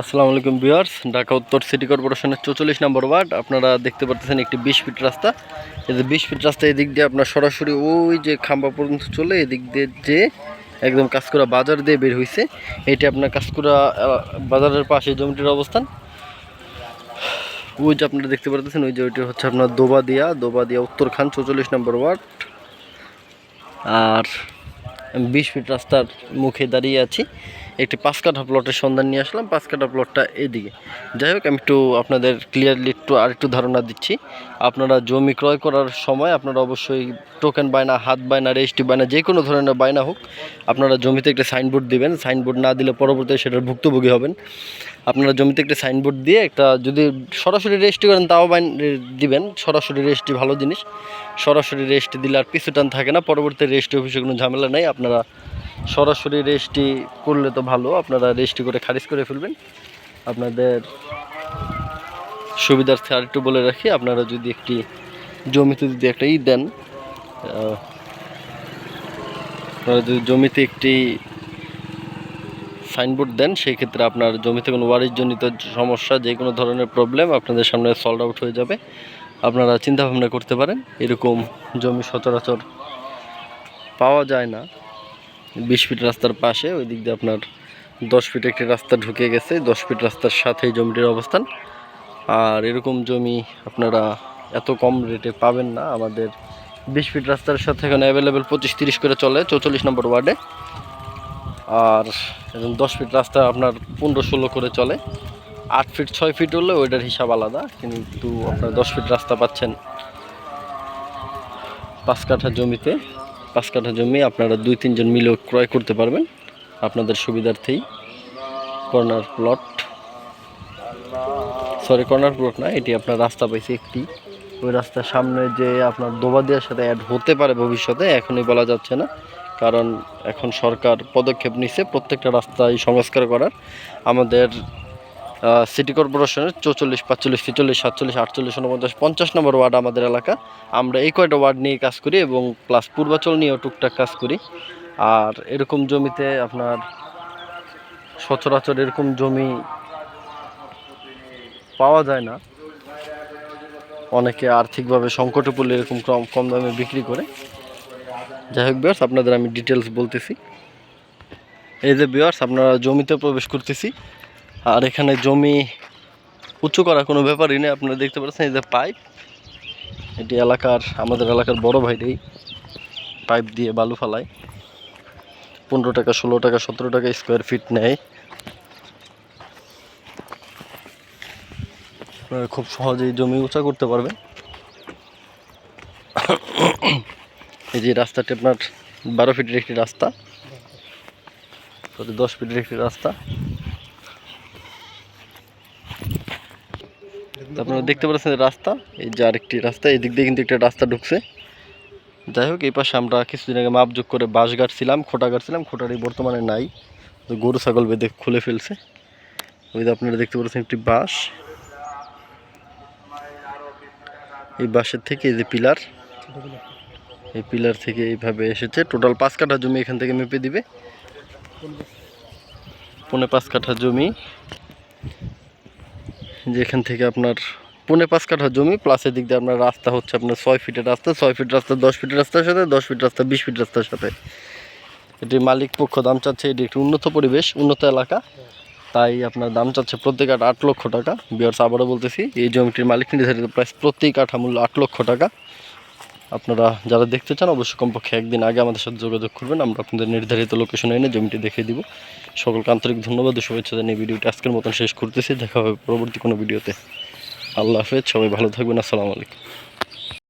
আসসালামু আলাইকুম বিয়ার্স ঢাকা উত্তর সিটি কর্পোরেশনের চৌচল্লিশ নম্বর ওয়ার্ড। আপনারা দেখতে পাচ্ছেন একটি বিশ ফিট রাস্তা। এই যে বিশ ফিট রাস্তা এদিক দিয়ে আপনার সরাসরি ওই যে খাম্বা পর্যন্ত চলে এদিক দিয়ে যে একদম কাঁচকুড়া বাজার দিয়ে বের হয়েছে এটি আপনার কাঁচকুড়া বাজারের পাশে জমিটির অবস্থান। ওই যে আপনারা দেখতে পাচ্ছেন ওই যে ওইটি হচ্ছে আপনার দোবাদিয়া দোবাদিয়া উত্তরখান চৌচল্লিশ নম্বর ওয়ার্ড। আর বিশ ফিট রাস্তার মুখে দাঁড়িয়ে আছি। একটি পাঁচ কাঠা প্লটের সন্ধান নিয়ে আসলাম, পাঁচ কাঠা প্লটটা এদিকে যাই হোক, আমি একটু আপনাদের ক্লিয়ারলি একটু আর একটু ধারণা দিচ্ছি। আপনারা জমি ক্রয় করার সময় আপনারা অবশ্যই টোকেন বায়না, হাত বায়না রেজিস্ট্রি বায়না, যে কোনো ধরনের বায়না হোক, আপনারা জমিতে একটা সাইনবোর্ড দিবেন। সাইনবোর্ড না দিলে পরবর্তীতে সেটার ভুক্তভোগী হবেন। আপনারা জমিতে একটা সাইনবোর্ড দিয়ে একটা যদি সরাসরি রেজিস্ট্রি করেন, তাও বাইন দিবেন। সরাসরি রেজিস্ট্রি ভালো জিনিস। সরাসরি রেজিস্ট্রি দিলে আর পিছু টান থাকে না। পরবর্তী রেজিস্ট্রি অফিসে কোনো ঝামেলা নেই। আপনারা সরাসরি রেজিস্ট্রি করলে তো ভালো, আপনারা রেজিস্ট্রি করে খারিজ করে ফেলবেন। আপনাদের সুবিধার্থে আর একটু বলে রাখি, আপনারা যদি একটি জমিতে যদি একটা ই দেন আপনারা যদি জমিতে একটি সাইনবোর্ড দেন সেই ক্ষেত্রে আপনার জমিতে কোনো ওয়ারিশজনিত সমস্যা, যে কোনো ধরনের প্রবলেম আপনাদের সামনে সলভ আউট হয়ে যাবে। আপনারা চিন্তা ভাবনা করতে পারেন, এরকম জমি সচরাচর পাওয়া যায় না। বিশ ফিট রাস্তার পাশে, ওই দিক দিয়ে আপনার দশ ফিট একটি রাস্তা ঢুকে গেছে, দশ ফিট রাস্তার সাথেই জমিটির অবস্থান। আর এরকম জমি আপনারা এত কম রেটে পাবেন না। আমাদের বিশ ফিট রাস্তার সাথে এখানে অ্যাভেলেবেল পঁচিশ তিরিশ করে চলে, চৌচল্লিশ নম্বর ওয়ার্ডে আর দশ ফিট রাস্তা আপনার পনেরো ষোলো করে চলে। আট ফিট, ছয় ফিট হলে ওইটার হিসাব আলাদা, কিন্তু আপনার দশ ফিট রাস্তা পাচ্ছেন পাঁচ কাঠা জমিতে। পাঁচ কাঠা জমি আপনারা দুই, তিনজন মিলেও ক্রয় করতে পারবেন। আপনাদের সুবিধার্থেই corner plot. Sorry corner plot না, এটি আপনার রাস্তা পাইছে একটি। ওই রাস্তার সামনে যে আপনার দোবাদিয়ার সাথে অ্যাড হতে পারে ভবিষ্যতে, এখনই বলা যাচ্ছে না। কারণ এখন সরকার পদক্ষেপ নিচ্ছে প্রত্যেকটা রাস্তায় সংস্কার করার। আমাদের সিটি কর্পোরেশনের চৌচল্লিশ, পাঁচচল্লিশ, ছেচল্লিশ, সাতচল্লিশ, আটচল্লিশ উনপঞ্চাশ পঞ্চাশ নম্বর ওয়ার্ড আমাদের এলাকা। আমরা এই কয়টা ওয়ার্ড নিয়ে কাজ করি এবং প্লাস পূর্বাচল নিয়েও টুকটাক কাজ করি। আর এরকম জমিতে আপনার সচরাচর এরকম জমি পাওয়া যায় না। অনেকে আর্থিকভাবে সংকটে পড়লে এরকম কম কম দামে বিক্রি করে। যাই হোক বিয়ার্স আপনাদের আমি ডিটেলস বলতেছি। এই যে বিয়ার্স আপনারা জমিতে প্রবেশ করতেছি। আর এখানে জমি উঁচু করা কোনো ব্যাপারই নেই, আপনারা দেখতে পাচ্ছেন এই যে পাইপ। এটি এলাকার, আমাদের এলাকার বড় ভাইটাই পাইপ দিয়ে বালু ফালায়। পনেরো টাকা, ষোলো টাকা, সতেরো টাকা স্কোয়ার ফিট নেয়। খুব সহজেই জমি উঁচা করতে পারবেন। এই যে রাস্তাটি আপনার বারো ফিটের একটি রাস্তা। দশ ফিটের একটি রাস্তা। আপনারা দেখতে পাচ্ছেন রাস্তা, এই যে আরেকটি রাস্তা, এই দিক দিয়ে কিন্তু একটা রাস্তা ঢুকছে। যাই হোক, এই পাশে আমরা কিছুদিন আগে মাপ যোগ করে বাঁশ গাড়ছিলাম খোটা গাড়ছিলাম খোটাটি বর্তমানে নাই। তো গরু, ছাগল বেঁধে খুলে ফেলছে। ওই আপনারা দেখতে পাচ্ছেন একটি বাঁশ। এই বাঁশের থেকে এই যে পিলার, এই পিলার থেকে এইভাবে এসেছে। টোটাল পাঁচ কাঠা জমি এখান থেকে মেপে দিবে। পৌনে পাঁচ কাঠা জমি। যেখান থেকে আপনার পৌনে পাঁচ কাঠা জমি প্লাস এদিক দিয়ে আপনার রাস্তা হচ্ছে আপনার ছয় ফিটের রাস্তা। ছয় ফিট রাস্তা, দশ ফিট রাস্তার সাথে, দশ ফিট রাস্তা, বিশ ফিট রাস্তার সাথে। এটি মালিক পক্ষ দাম চাচ্ছে, এটি একটি উন্নত পরিবেশ, উন্নত এলাকা। তাই আপনার দাম চাচ্ছে প্রত্যেক কাঠ আট লক্ষ টাকা। বিয়ার্স আবারও বলতেছি, এই জমিটির মালিক নির্ধারিত প্রাইস প্রতি কাঠা মূল্য আট লক্ষ টাকা। আপনারা যারা দেখতে চান, অবশ্যই কমপক্ষে একদিন আগে আমাদের সাথে যোগাযোগ করবেন। আমরা আপনাদের নির্ধারিত লোকেশনে এনে জমিটি দেখিয়ে দিব। সকলকে আন্তরিক ধন্যবাদ শুভেচ্ছা জানিয়ে ভিডিওটি আজকের মতন শেষ করতেছি। দেখা হবে পরবর্তী কোনো ভিডিওতে। আল্লাহ হাফেজ, সবাই ভালো থাকবেন। আসসালামু আলাইকুম।